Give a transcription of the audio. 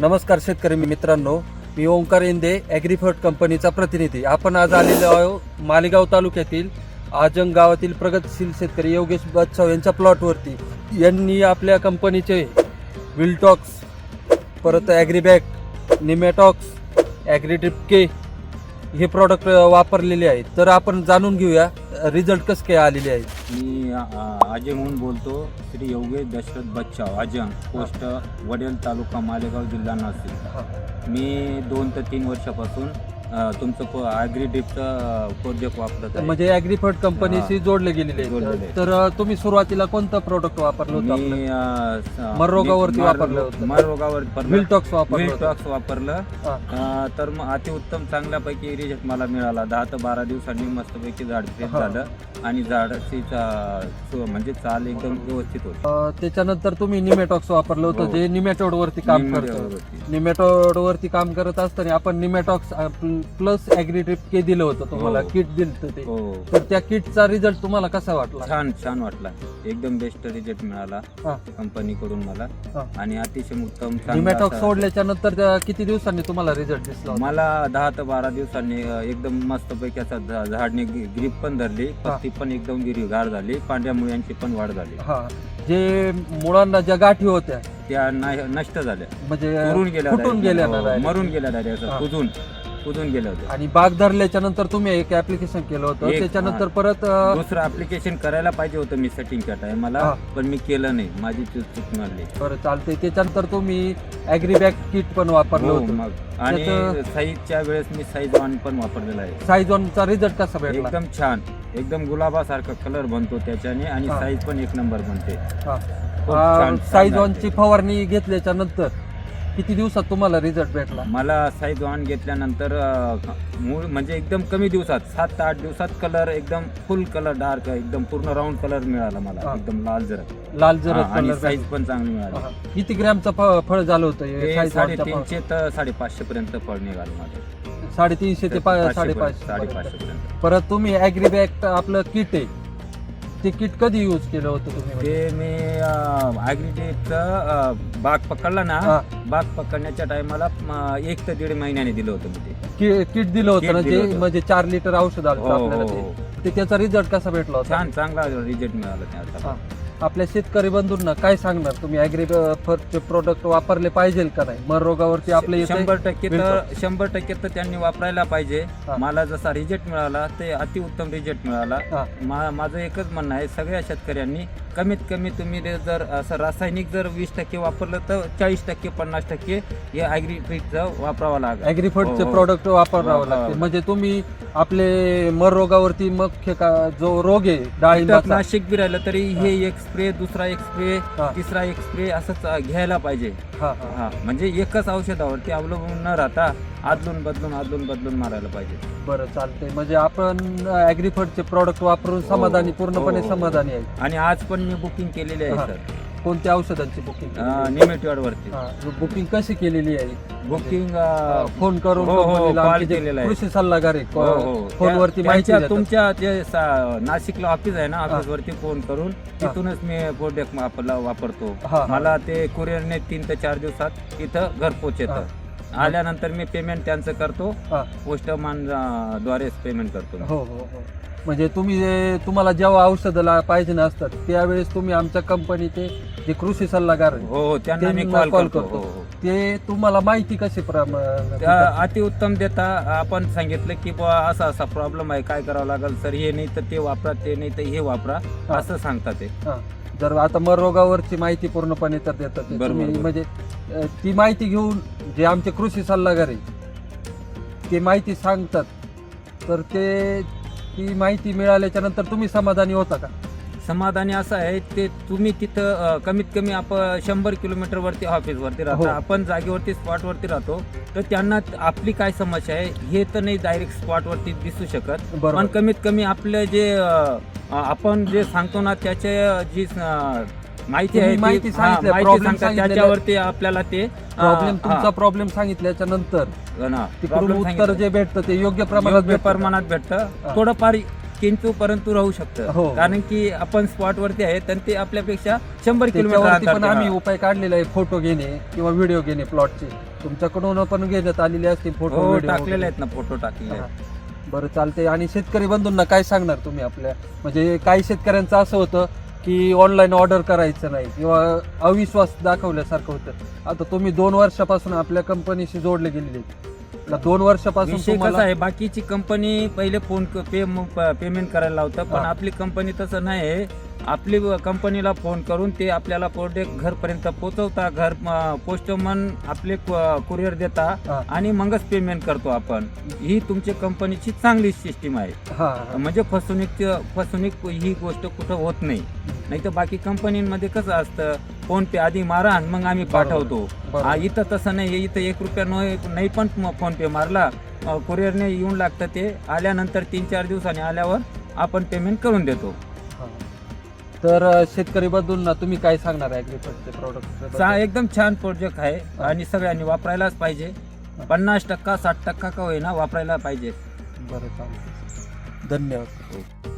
नमस्कार शेतकरी मित्रांनो. मी ओंकार इंदे ॲग्रीफर्ट कंपनीचा प्रतिनिधी. आपण आज आलेलो आहोत मालेगाव तालुक्यातील आजंग गावातील प्रगतशील शेतकरी योगेश बच्चाव यांच्या प्लॉटवरती यांनी आपल्या कंपनीचे विलटॉक्स परत ॲग्रीबॅग निमॅटॉक्स ॲग्रीड्रिपके हे प्रॉडक्ट वापरलेले आहेत. तर आपण जाणून घेऊया रिझल्ट कसं काय आलेले आहेत मी अ, अजय म्हणून बोलतो श्री योगेश दशरथ बच्चाव अजंग पोस्ट वडेल तालुका मालेगाव जिल्हा नाशिक. मी दोन ते तीन वर्षापासून तुमचं ॲग्री ड्रिपचं प्रोजेक्ट वापरत आहे म्हणजे ॲग्रीफर्ट कंपनीशी जोडले गेलेले जोडलेले आहेत आहेत. तर अं, तुम्ही सुरुवातीला कोणतं प्रोडक्ट वापरलं होतं आपलं? मी अ, स- मर रोगावरती मी- मर- वापरलं होतं. मर रोगावर वापरलं विलटॉक्स वापरलं होतं. विलटॉक्स वापरलं हा. अ, तर मग अतिउत्तम चांगल्यापैकी रिझल्ट मला मिळाला दहा ते बारा दिवसांनी मस्तपैकी झाड फ्रेश हा. झालं आणि झाडाची चा- सु- म्हणजे चाल एकदम व्यवस्थित होती अं, त्याच्यानंतर तुम्ही निमेटॉक्स वापरलं होतं हो. जे निमेटोड वरती काम करतं निमेटोडवरती. निमेटोड वरती काम करत असताना आपण निमेटॉक्स प्लस ॲग्रीट्रिप के दिलं होतं तुम्हाला हो. किट दिलं होतं ते हो तर त्या किटचा रिझल्ट तुम्हाला कसा वाटला छान छान वाटला एकदम बेस्ट रिझल्ट मिळाला हा. कंपनीकडून मला हा. आणि अतिशय उत्तम चांगला निमेटॉक्स असा- सोडल्याच्या नंतर त्या किती दिवसांनी तुम्हाला रिझल्ट दिसला होता? मला दहा ते बारा दिवसांनी अ, एकदम मस्त पैकी असा झा- झाडने ग्रीप पण धरली हा. पत्ती पण एकदम गिरगार झाली पांढऱ्या मुळ्यांची पण वाढ झाली हा जे मुळांना ज्या गाठी होत्या त्या ना- नष्ट झाल्या म्हणजे मरून गेल्या फुटून direct. गेल्या हो, ना direct. मरून गेल्या डायरेक्ट हा. कुजून कुजून गेल्या होत्या आणि बाग धरल्याच्या नंतर तुम्ही एक ऍप्लिकेशन केलं होतं. एक, त्याच्यानंतर हा. परत अं, दुसरं ऍप्लिकेशन करायला पाहिजे होतं मी सेटिंगच्या टायमाला हा. पण मी केलं नाही. माझी चूक चूक मिळाली बरं चालतंय. त्याच्यानंतर तुम्ही ॲग्रीबॅग किट पण वापरलं हो होतं. मग. आणि त्याचं- साईजच्या वेळेस मी साईज वन पण वापरलेला आहे. साईजॉनचा रिझल्ट कसा भेटला? एकदम छान. एकदम गुलाबासारखा कलर बनतो त्याच्याने आणि हा. साईज पण एक नंबर बनते. खूप हा छान साईजॉनची फवारणी घेतल्याच्या नंतर किती दिवसात तुम्हाला रिझल्ट भेटला? मला साईज वन घेतल्यानंतर अं, मूळ म्हणजे एकदम कमी दिवसात सात ते आठ दिवसात कलर एकदम फुल कलर डार्क एकदम पूर्ण राऊंड कलर मिळाला मला हा. एकदम लाल जर. लाल जरद आणि कलर साईज पण चांगली मिळाली. किती ग्रॅमचं फ- फळ झालं होतं? हे size फळ? साडेतीनशे तर साडेपाचशे पर्यंत फळ निघालं माझं. साडेतीनशे ते पा- साडेपाचशे पर्यंत, पर्यंत. साडेपाचशे पर्यंत. परत तुम्ही ॲग्रीबॅग आपलं किट आहे. ते किट कधी यूज केलं होतं तुम्ही म्हणजे? ते मी ॲग्रिटेकचं बाग पकडला ना हा. बाग पकडण्याच्या टायमाला एक ते दीड महिन्याने दिलं होतं मी ते कि- किट दिलं होतं किट ना दिलं जे होतं. म्हणजे चार लिटर औषध आलं होतं हो, आपल्याला हो, ते. हो. ते त्याचा रिझल्ट कसा भेटला होता छान चांगला रिझल्ट मिळाला त्याचा हा. आपल्या शेतकरी बंधूंना काय सांगणार तुम्ही ॲग्री फर्स्ट प्रोडक्ट वापरले पाहिजे का नाही मर रोगावरती आपले शंभर टक्के तर. शंभर टक्के तर त्यांनी वापरायला पाहिजे हा. मला जसा रिझल्ट मिळाला ते अतिउत्तम रिझल्ट मिळाला हा. मा- माझं एकच म्हणणं आहे सगळ्या शेतकऱ्यांनी कमीत कमी तुम्ही ते जर असं रासायनिक जर वीस टक्के वापरलं तर चाळीस टक्के पन्नास टक्के हे ॲग्रिफिटचं वापरावं लागेल ॲग्रीफर्टचे हो, हो. प्रोडक्ट वापरावं वापरावं लागते लागतं. म्हणजे तुम्ही आपले मर रोगावरती मुख्य का जो रोग आहे डाळिंबाचा नाशिक बी राहिलं तरी हे एक स्प्रे दुसरा एक स्प्रे हा. तिसरा एक स्प्रे असंच घ्यायला पाहिजे हा, हा. हा म्हणजे एकच औषधावरती अवलंबून न राहता आदलून बदलून आदलून बदलून मारायला पाहिजे बरं चालतंय म्हणजे आपण ॲग्रीफर्टचे प्रोडक्ट वापरून समाधानी पूर्णपणे हो. समाधानी आहे आणि आज पण मी बुकिंग केलेली हा. आहे सर कोणत्या औषधांची बुकिंग निमेटॉड वरती बुकिंग कशी केलेली आहे बुकिंग फोन करून हो, हो, कंपनीला call आमचे जे केलेला आहे. कृषी सल्लागार आहे हो, हो. फोनवरती त्या- माहिती त्यांच्या- देतात. तुमच्या जे सा- नाशिकला ऑफिस आहे ना ऑफिस वरती फोन करून तिथूनच मी प्रोडक्ट वापरला वापरतो हा, हा. मला ते कुरिअरने तीन ते चार दिवसात इथं घरपोच येतं आल्यानंतर मी पेमेंट त्यांचं करतो हा. पोस्टमॅन द्वारेच पेमेंट करतो. हो हो हो म्हणजे तुम्ही जे तुम्हाला जेव्हा औषधाला पाहिजे नसतात त्यावेळेस तुम्ही आमच्या कंपनीचे जे कृषी सल्लागार आहे, हो हो त्यांना मी त्यांना कॉल करतो. हो, हो. ते तुम्हाला माहिती कशी अतिउत्तम देता आपण सांगितलं की बुवा असा असा प्रॉब्लेम आहे काय करावं लागेल सर हे नाही तर ते वापरा ते नाही तर हे वापरा. असं सांगतात ते. जर आता मर रोगावरची माहिती पूर्णपणे तर देतात ते. बरोबर, तुम्ही बरोबर. म्हणजे अ, ती माहिती घेऊन जे आमचे कृषी सल्लागार आहे ते माहिती सांगतात तर ते ती माहिती मिळाल्याच्या नंतर तुम्ही समाधानी होता का? समाधानी असं आहे ते तुम्ही तिथं अं, कमीत कमी आपण शंभर किलोमीटर वरती ऑफिस वरती हो. राहतो आपण जागेवरती स्पॉट वरती राहतो. तर त्यांना आपली काय समस्या आहे हे तर नाही डायरेक्ट स्पॉट वरती दिसू शकत. पण बरोबर कमीत कमी आपलं जे अं, आपण जे सांगतो ना त्याचे जी माहिती तुम्ही आहे ती- माहिती हा, सांगितल्या, माहिती problem सांगतात त्याच्यावरती आपल्याला ते प्रॉब्लेम तुमचा प्रॉब्लेम सांगितल्याच्या नंतर हा, तिकडून उत्तर सांगितलं. जे भेटतं ते योग्य प्रमाणात भेटतं का? प्रमाणात भेटतं हा. थोडंफार किंतु परंतु राहू शकतं हो. कारण की आपण स्पॉट वरती आहे तर ते आपल्यापेक्षा शंभर किलोमीटर त्याच्यावरती पण आम्ही. उपाय काढलेला आहे फोटो घेणे किंवा व्हिडिओ घेणे प्लॉटचे तुमच्याकडून पण घेण्यात आलेले असतील फोटो हो व्हिडिओ टाकलेले. आहेत ना फोटो टाकलेले. आहेत बरं चालते आणि शेतकरी बंधूंना काय सांगणार तुम्ही आपल्या म्हणजे काही शेतकऱ्यांचं असं होतं की ऑनलाईन ऑर्डर करायचं नाही किंवा अविश्वास दाखवल्यासारखं होतं. आता तुम्ही दोन वर्षापासून आपल्या कंपनीशी जोडले गेलेले दोन वर्षापासून विषय तुम्हाला कसा आहे बाकीची कंपनी पहिले फोन क- पे प- पेमेंट करायला लावतं पण हा. आपली कंपनी तसं नाही आहे आपली कंपनीला फोन करून ते आपल्याला प्रोडक्ट घरपर्यंत पोहोचवता घर पोस्टमन आपले कुरिअर देता. आणि मगच पेमेंट करतो आपण ही तुमच्या कंपनीची चांगली सिस्टीम आहे. म्हणजे फसवणूक फसवणूक ही गोष्ट कुठं होत नाही नाही तर बाकी कंपनीमध्ये कसं असतं फोन पे आधी मारा आणि मग आम्ही. पाठवतो इथं तसं नाही इथं एक रुपया न- नाही पण फोन पे मारला कुरिअरने येऊन लागतं ते आल्यानंतर तीन चार दिवसांनी आल्यावर आपण पेमेंट करून देतो. तर शेतकरी बंधूंना तुम्ही काय सांगणार चा- प्रोडक्ट एकदम छान प्रोजेक्ट आहे आणि सगळ्यांनी वापरायलाच पाहिजे. पन्नास टक्का साठ टक्का का होईना वापरायला पाहिजे. बरं चालतं धन्यवाद.